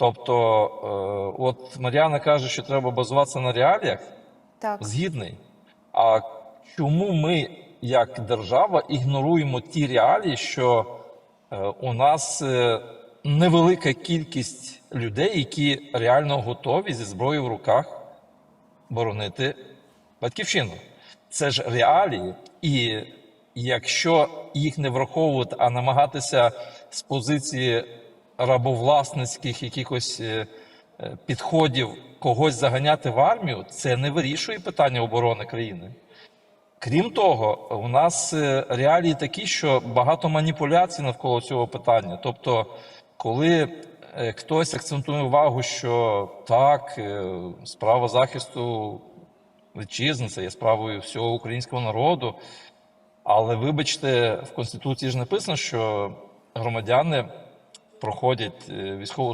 Тобто, е, от Мар'яна каже, що треба базуватися на реаліях, Так. згідний. А чому ми, як держава, ігноруємо ті реалії, що е, у нас е, невелика кількість людей, які реально готові зі зброєю в руках боронити батьківщину? Це ж реалії, і якщо їх не враховувати, а намагатися з позиції рабовласницьких якихось е, е, підходів когось заганяти в армію, це не вирішує питання оборони країни. Крім того, у нас е, реалії такі, що багато маніпуляцій навколо цього питання. Тобто, коли хтось акцентує увагу, що так, справа захисту вітчизни це є справою всього українського народу. Але вибачте, в Конституції ж написано, що громадяни проходять е, військову